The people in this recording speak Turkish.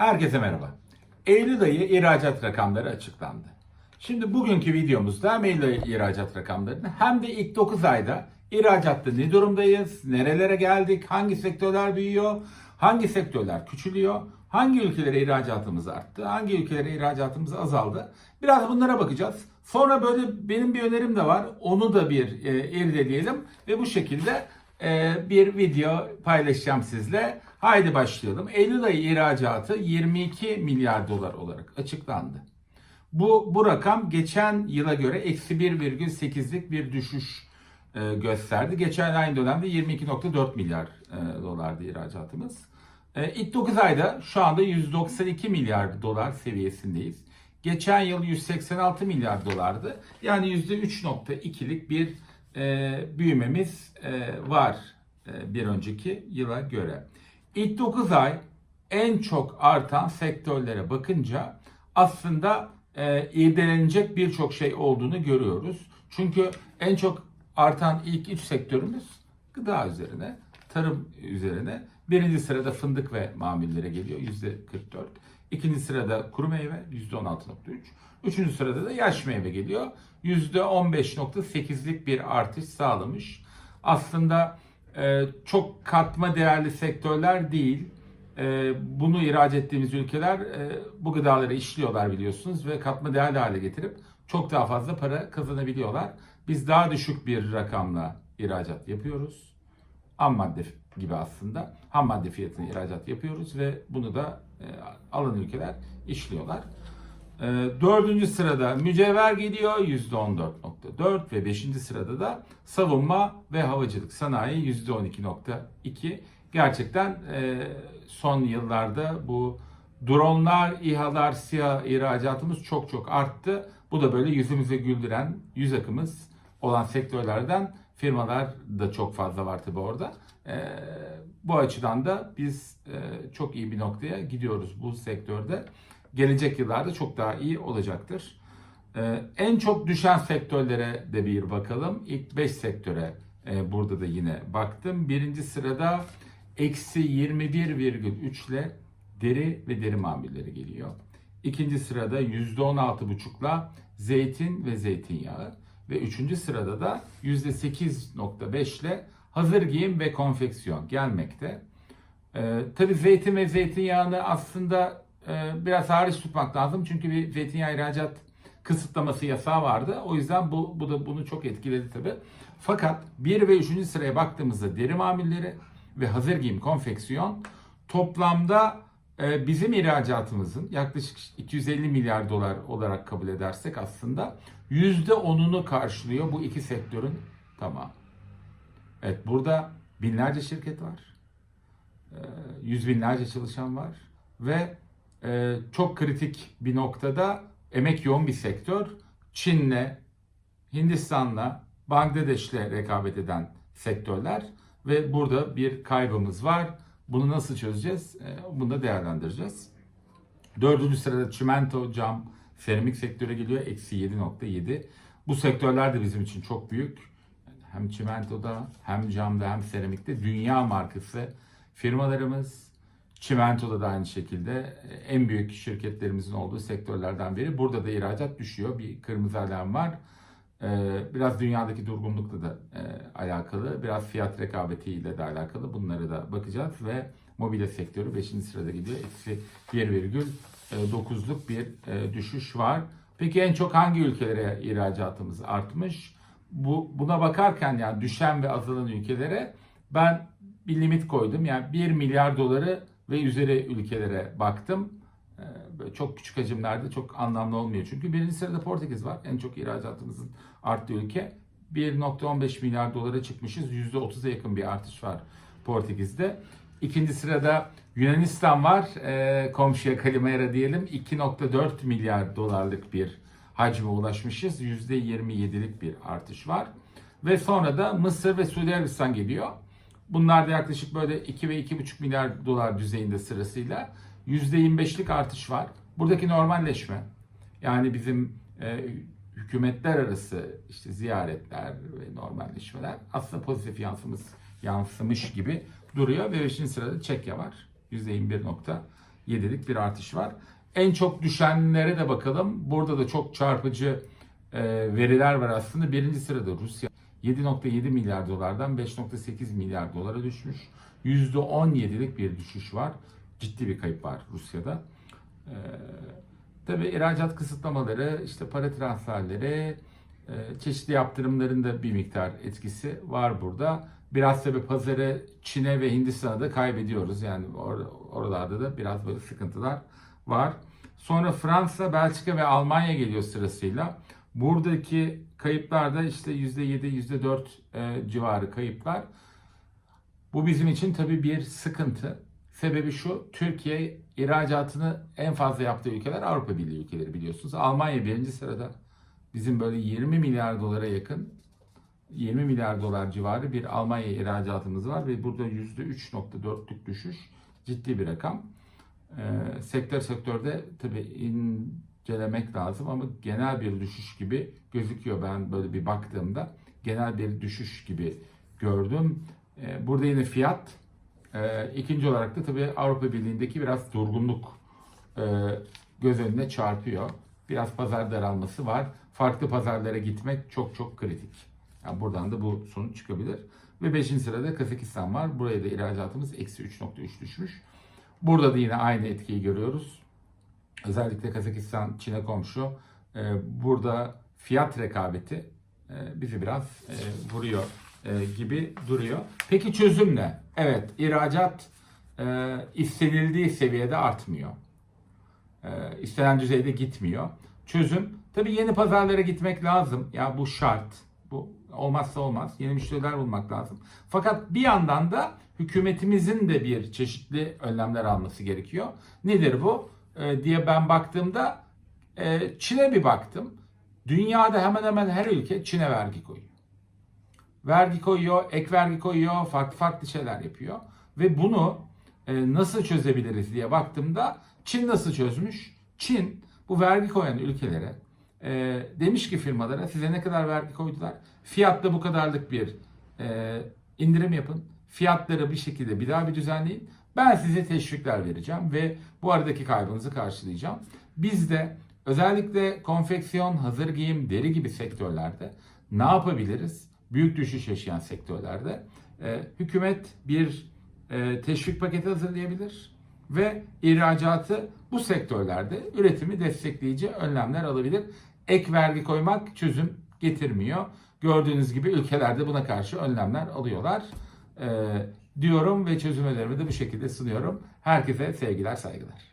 Herkese merhaba. Eylül ayı ihracat rakamları açıklandı. Şimdi bugünkü videomuzda hem Eylül ayı ihracat rakamlarını hem de ilk 9 ayda ihracatta ne durumdayız, nerelere geldik, hangi sektörler büyüyor, hangi sektörler küçülüyor, hangi ülkelere ihracatımız arttı, hangi ülkelere ihracatımız azaldı. Biraz bunlara bakacağız. Sonra böyle benim bir önerim de var. Onu da bir e, irdeleyelim ve bu şekilde bir video paylaşacağım sizle. Haydi başlayalım. Eylül ayı ihracatı 22 milyar dolar olarak açıklandı. Bu, bu rakam geçen yıla göre eksi 1,8'lik bir düşüş e, gösterdi. Geçen aynı dönemde 22.4 milyar e, dolardı ihracatımız. E, ilk 9 ayda şu anda 192 milyar dolar seviyesindeyiz. Geçen yıl 186 milyar dolardı. Yani %3.2'lik bir e, büyümemiz e, var e, bir önceki yıla göre. İlk 9 ay en çok artan sektörlere bakınca aslında e, irdelenecek birçok şey olduğunu görüyoruz. Çünkü en çok artan ilk üç sektörümüz gıda üzerine, tarım üzerine. Birinci sırada fındık ve mamullere geliyor yüzde 44. İkinci sırada kuru meyve yüzde 16.3. Üçüncü sırada da yaş meyve geliyor. Yüzde 15.8'lik bir artış sağlamış. Aslında e, çok katma değerli sektörler değil. E, bunu ihraç ettiğimiz ülkeler e, bu gıdaları işliyorlar biliyorsunuz ve katma değerli hale getirip çok daha fazla para kazanabiliyorlar. Biz daha düşük bir rakamla ihracat yapıyoruz. Ham madde gibi aslında. Ham madde fiyatını ihracat yapıyoruz ve bunu da e, alan ülkeler işliyorlar. E, dördüncü sırada mücevher geliyor %14.4 ve beşinci sırada da savunma ve havacılık sanayi %12.2. Gerçekten e, son yıllarda bu dronlar, İHA'lar, SİHA ihracatımız çok çok arttı. Bu da böyle yüzümüze güldüren yüz akımız olan sektörlerden firmalar da çok fazla var tabi orada. E, bu açıdan da biz e, çok iyi bir noktaya gidiyoruz bu sektörde. Gelecek yıllarda çok daha iyi olacaktır. E, en çok düşen sektörlere de bir bakalım. İlk 5 sektöre e, burada da yine baktım. Birinci sırada eksi 21,3 ile deri ve deri mamulleri geliyor. İkinci sırada %16,5'la zeytin ve zeytinyağı ve üçüncü sırada da %8,5 ile hazır giyim ve konfeksiyon gelmekte. Ee, tabii zeytin ve zeytinyağını aslında e, biraz hariç tutmak lazım çünkü bir zeytinyağı ihracat kısıtlaması yasağı vardı. O yüzden bu, bu da bunu çok etkiledi tabii. Fakat 1 ve 3. sıraya baktığımızda deri mamulleri ve hazır giyim konfeksiyon toplamda bizim ihracatımızın yaklaşık 250 milyar dolar olarak kabul edersek aslında %10'unu karşılıyor bu iki sektörün tamamı. Evet burada binlerce şirket var. E, yüz binlerce çalışan var. Ve e, çok kritik bir noktada emek yoğun bir sektör. Çin'le, Hindistan'la, Bangladeş'le rekabet eden sektörler ve burada bir kaybımız var. Bunu nasıl çözeceğiz? E, Bunu da değerlendireceğiz. Dördüncü sırada çimento, cam, seramik sektörü geliyor. Eksi 7.7. Bu sektörler de bizim için çok büyük. Hem çimentoda, hem camda, hem seramikte dünya markası firmalarımız. Çimentoda da aynı şekilde en büyük şirketlerimizin olduğu sektörlerden biri. Burada da ihracat düşüyor. Bir kırmızı alarm var. Ee, Biraz dünyadaki durgunlukla da e, alakalı, biraz fiyat rekabetiyle de alakalı. Bunlara da bakacağız ve mobilya sektörü 5. sırada gidiyor. Eksi 1,9'luk bir e, düşüş var. Peki en çok hangi ülkelere ihracatımız artmış? Bu buna bakarken yani düşen ve azalan ülkelere ben bir limit koydum. Yani 1 milyar doları ve üzeri ülkelere baktım. Çok küçük hacimlerde çok anlamlı olmuyor. Çünkü birinci sırada Portekiz var. En çok ihracatımızın arttığı ülke. 1.15 milyar dolara çıkmışız. %30'a yakın bir artış var Portekiz'de. İkinci sırada Yunanistan var. Ee, komşuya Kalimera diyelim. 2.4 milyar dolarlık bir hacme ulaşmışız. %27'lik bir artış var. Ve sonra da Mısır ve Suudi Arabistan geliyor. Bunlar da yaklaşık böyle 2 ve 2,5 milyar dolar düzeyinde sırasıyla %25'lik artış var. Buradaki normalleşme yani bizim e, hükümetler arası işte ziyaretler ve normalleşmeler aslında pozitif yansımış, yansımış gibi duruyor ve 5. sırada Çekya var. %21.8 %7'lik bir artış var. En çok düşenlere de bakalım. Burada da çok çarpıcı e, veriler var aslında. Birinci sırada Rusya 7.7 milyar dolardan 5.8 milyar dolara düşmüş. %17'lik bir düşüş var. Ciddi bir kayıp var Rusya'da. Ee, tabii ihracat kısıtlamaları, işte para transferleri, e, çeşitli yaptırımların da bir miktar etkisi var burada. Biraz tabii pazarı Çin'e ve Hindistan'a da kaybediyoruz. Yani or- oralarda da biraz böyle sıkıntılar var. Sonra Fransa, Belçika ve Almanya geliyor sırasıyla. Buradaki kayıplar da işte %7, %4 e, civarı kayıplar. Bu bizim için tabii bir sıkıntı. Sebebi şu, Türkiye ihracatını en fazla yaptığı ülkeler Avrupa Birliği ülkeleri biliyorsunuz. Almanya birinci sırada. Bizim böyle 20 milyar dolara yakın, 20 milyar dolar civarı bir Almanya ihracatımız var ve burada %3.4'lük düşüş ciddi bir rakam. Ee, sektör sektörde tabii incelemek lazım ama genel bir düşüş gibi gözüküyor. Ben böyle bir baktığımda genel bir düşüş gibi gördüm. Ee, burada yine fiyat. Ee, ikinci olarak da tabii Avrupa Birliği'ndeki biraz durgunluk e, göz önüne çarpıyor. Biraz pazar daralması var. Farklı pazarlara gitmek çok çok kritik. Yani buradan da bu sonuç çıkabilir. Ve 5. sırada Kazakistan var. Buraya da ihracatımız eksi 3.3 düşmüş. Burada da yine aynı etkiyi görüyoruz. Özellikle Kazakistan Çin'e komşu. Ee, burada fiyat rekabeti e, bizi biraz e, vuruyor e, gibi duruyor. Peki çözüm ne? Evet ihracat e, istenildiği seviyede artmıyor. E, istenen düzeyde gitmiyor. Çözüm tabii yeni pazarlara gitmek lazım. Ya bu şart. Bu olmazsa olmaz. Yeni müşteriler bulmak lazım. Fakat bir yandan da hükümetimizin de bir çeşitli önlemler alması gerekiyor. Nedir bu? E, diye ben baktığımda e, Çin'e bir baktım. Dünyada hemen hemen her ülke Çin'e vergi koyuyor. Vergi koyuyor, ek vergi koyuyor, farklı farklı şeyler yapıyor. Ve bunu e, nasıl çözebiliriz diye baktığımda Çin nasıl çözmüş? Çin bu vergi koyan ülkelere e, demiş ki firmalara size ne kadar vergi koydular? Fiyatta bu kadarlık bir e, indirim yapın. Fiyatları bir şekilde bir daha bir düzenleyin. Ben size teşvikler vereceğim ve bu aradaki kaybınızı karşılayacağım. Biz de özellikle konfeksiyon, hazır giyim, deri gibi sektörlerde ne yapabiliriz? Büyük düşüş yaşayan sektörlerde e, hükümet bir e, teşvik paketi hazırlayabilir ve ihracatı bu sektörlerde üretimi destekleyici önlemler alabilir. Ek vergi koymak çözüm getirmiyor. Gördüğünüz gibi ülkelerde buna karşı önlemler alıyorlar. E, diyorum ve çözüm önerimi de bu şekilde sunuyorum. Herkese sevgiler, saygılar.